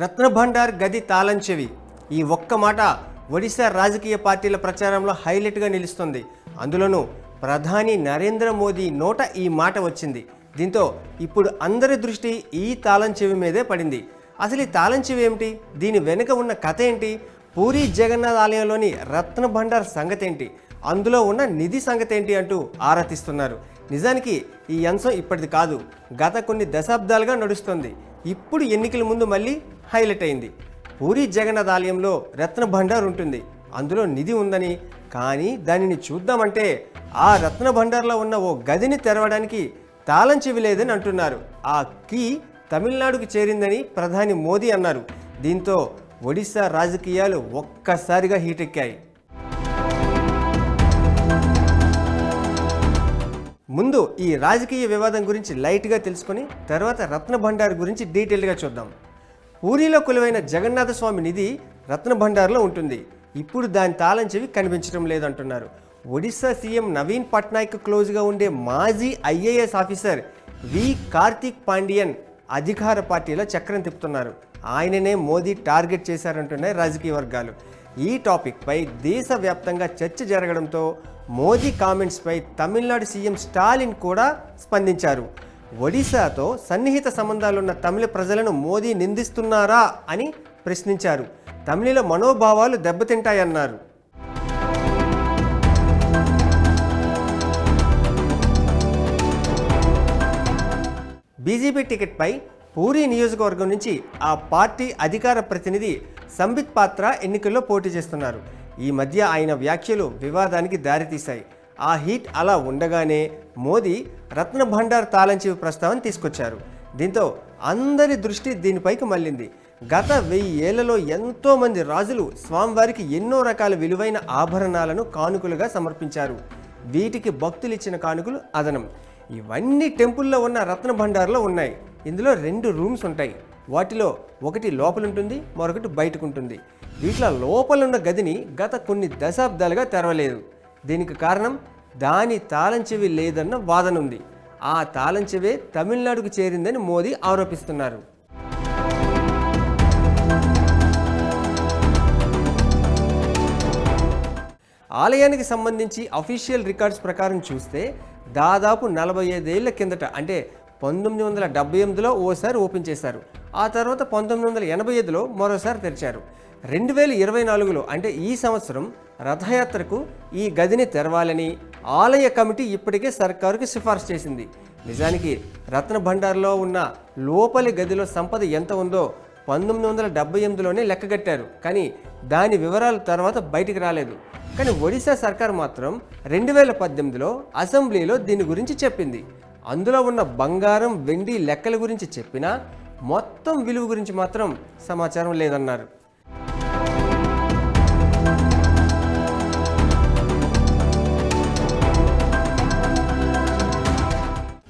రత్నభండార్ గది తాళం చెవి. ఈ ఒక్క మాట ఒడిశా రాజకీయ పార్టీల ప్రచారంలో హైలైట్గా నిలుస్తుంది. అందులోనూ ప్రధాని నరేంద్ర మోదీ నోట ఈ మాట వచ్చింది. దీంతో ఇప్పుడు అందరి దృష్టి ఈ తాళం చెవి మీదే పడింది. అసలు ఈ తాళం చెవి ఏమిటి? దీని వెనుక ఉన్న కథ ఏంటి? పూరి జగన్నాథ్ ఆలయంలోని రత్నభండార్ సంగతి ఏంటి అందులో ఉన్న నిధి సంగతి ఏంటి అంటూ ఆరా తీస్తున్నారు. నిజానికి ఈ అంశం ఇప్పటిది కాదు. గత కొన్ని దశాబ్దాలుగా నడుస్తుంది. ఇప్పుడు ఎన్నికల ముందు మళ్ళీ హైలైట్ అయింది. పూరి జగన్నాథ్ ఆలయంలో రత్న భండార్ ఉంటుంది. అందులో నిధి ఉందని కానీ దానిని చూద్దామంటే ఆ రత్న భండార్లో ఉన్న ఓ గదిని తెరవడానికి తాళం చెవిలేదని అంటున్నారు. ఆ కీ తమిళనాడుకు చేరిందని ప్రధాని మోదీ అన్నారు. దీంతో ఒడిశా రాజకీయాలు ఒక్కసారిగా హీటెక్కాయి. ముందు ఈ రాజకీయ వివాదం గురించి లైట్గా తెలుసుకొని తర్వాత రత్న భండార్ గురించి డీటెయిల్గా చూద్దాం. పూరిలో కొలువైన జగన్నాథ స్వామి నిధి రత్న భండార్లో ఉంటుంది. ఇప్పుడు దాని తాళం చెవి కనిపించడం లేదంటున్నారు. ఒడిశా సీఎం నవీన్ పట్నాయక్ క్లోజ్గా ఉండే మాజీ IAS officer V Karthik Pandian అధికార పార్టీలో చక్రం తిప్పుతున్నారు. ఆయననే మోదీ టార్గెట్ చేశారంటున్నాయి రాజకీయ వర్గాలు. ఈ టాపిక్పై దేశవ్యాప్తంగా చర్చ జరగడంతో మోదీ కామెంట్స్పై తమిళనాడు సీఎం స్టాలిన్ కూడా స్పందించారు. ఒడిశాతో సన్నిహిత సంబంధాలున్న తమిళ ప్రజలను మోదీ నిందిస్తున్నారా అని ప్రశ్నించారు. తమిళ మనోభావాలు దెబ్బతింటాయన్నారు. బీజేపీ టికెట్పై పూరి నియోజకవర్గం నుంచి ఆ పార్టీ అధికార ప్రతినిధి సంబిత్ పాత్ర ఎన్నికల్లో పోటీ చేస్తున్నారు. ఈ మధ్య ఆయన వ్యాఖ్యలు వివాదానికి దారితీశాయి. ఆ హీట్ అలా ఉండగానే మోదీ రత్న భండార్ తాళంచెవి ప్రస్తావన తీసుకొచ్చారు. దీంతో అందరి దృష్టి దీనిపైకి మళ్ళింది. గత వెయ్యి ఏళ్ళలో ఎంతోమంది రాజులు స్వామివారికి ఎన్నో రకాల విలువైన ఆభరణాలను కానుకలుగా సమర్పించారు. వీటికి భక్తులు ఇచ్చిన కానుకలు అదనం. ఇవన్నీ టెంపుల్లో ఉన్న రత్న భండార్లో ఉన్నాయి. ఇందులో రెండు రూమ్స్ ఉంటాయి. వాటిలో ఒకటి లోపలుంటుంది మరొకటి బయటకు ఉంటుంది వీటిలో లోపలున్న గదిని గత కొన్ని దశాబ్దాలుగా తెరవలేదు. దీనికి కారణం దాని తాళం చెవి లేదన్న వాదన ఉంది ఆ తాళం చెవే తమిళనాడుకు చేరిందని మోదీ ఆరోపిస్తున్నారు. ఆలయానికి సంబంధించి అఫీషియల్ రికార్డ్స్ ప్రకారం చూస్తే దాదాపు నలభై ఐదేళ్ళ కిందట అంటే పంతొమ్మిది వందల డెబ్బై ఎనిమిదిలో ఓసారి ఓపెన్ చేశారు. ఆ తర్వాత పంతొమ్మిది వందల ఎనభై ఐదులో మరోసారి తెరిచారు. రెండు వేల ఇరవై నాలుగులో అంటే ఈ సంవత్సరం రథయాత్రకు ఈ గదిని తెరవాలని ఆలయ కమిటీ ఇప్పటికే సర్కారుకి సిఫార్సు చేసింది. నిజానికి రత్న భండార్లో ఉన్న లోపలి గదిలో సంపద ఎంత ఉందో పంతొమ్మిది వందల డెబ్బై ఎనిమిదిలోనే లెక్కగట్టారు కానీ దాని వివరాలు తర్వాత బయటికి రాలేదు. కానీ ఒడిశా సర్కార్ మాత్రం రెండు వేల పద్దెనిమిదిలో అసెంబ్లీలో దీని గురించి చెప్పింది. అందులో ఉన్న బంగారం వెండి లెక్కల గురించి చెప్పినా మొత్తం విలువ గురించి మాత్రం సమాచారం లేదన్నారు.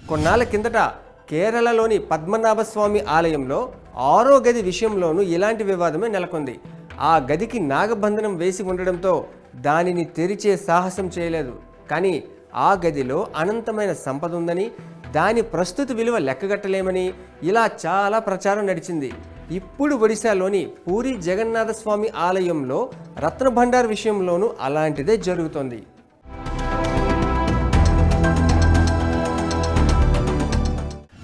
కొన్నాళ్ళ కిందట కేరళలోని పద్మనాభస్వామి ఆలయంలో ఆరో గది విషయంలోనూ ఇలాంటి వివాదమే నెలకొంది. ఆ గదికి నాగబంధనం వేసి ఉండడంతో దానిని తెరిచే సాహసం చేయలేదు. కానీ ఆ గదిలో అనంతమైన సంపద ఉందని దాని ప్రస్తుత విలువ లెక్కగట్టలేమని ఇలా చాలా ప్రచారం నడిచింది. ఇప్పుడు ఒడిశాలోని పూరి జగన్నాథ స్వామి ఆలయంలో రత్నభండార్ విషయంలోనూ అలాంటిదే జరుగుతోంది.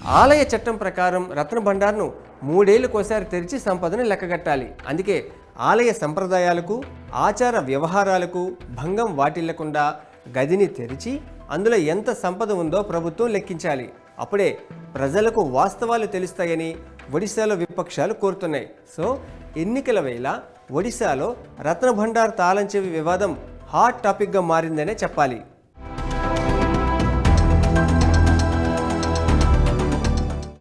ఆలయ చట్టం ప్రకారం రత్న భండార్ను మూడేళ్ళకోసారి తెరిచి సంపదను లెక్కగట్టాలి. అందుకే ఆలయ సంప్రదాయాలకు ఆచార వ్యవహారాలకు భంగం వాటిల్లకుండా గదిని తెరిచి అందులో ఎంత సంపద ఉందో ప్రభుత్వం లెక్కించాలి. అప్పుడే ప్రజలకు వాస్తవాలు తెలుస్తాయని ఒడిశాలో విపక్షాలు కోరుతున్నాయి. సో ఎన్నికల వేళ ఒడిశాలో రత్నభండార్ తాళం తాళంచెవి వివాదం హాట్ టాపిక్గా మారిందనే చెప్పాలి.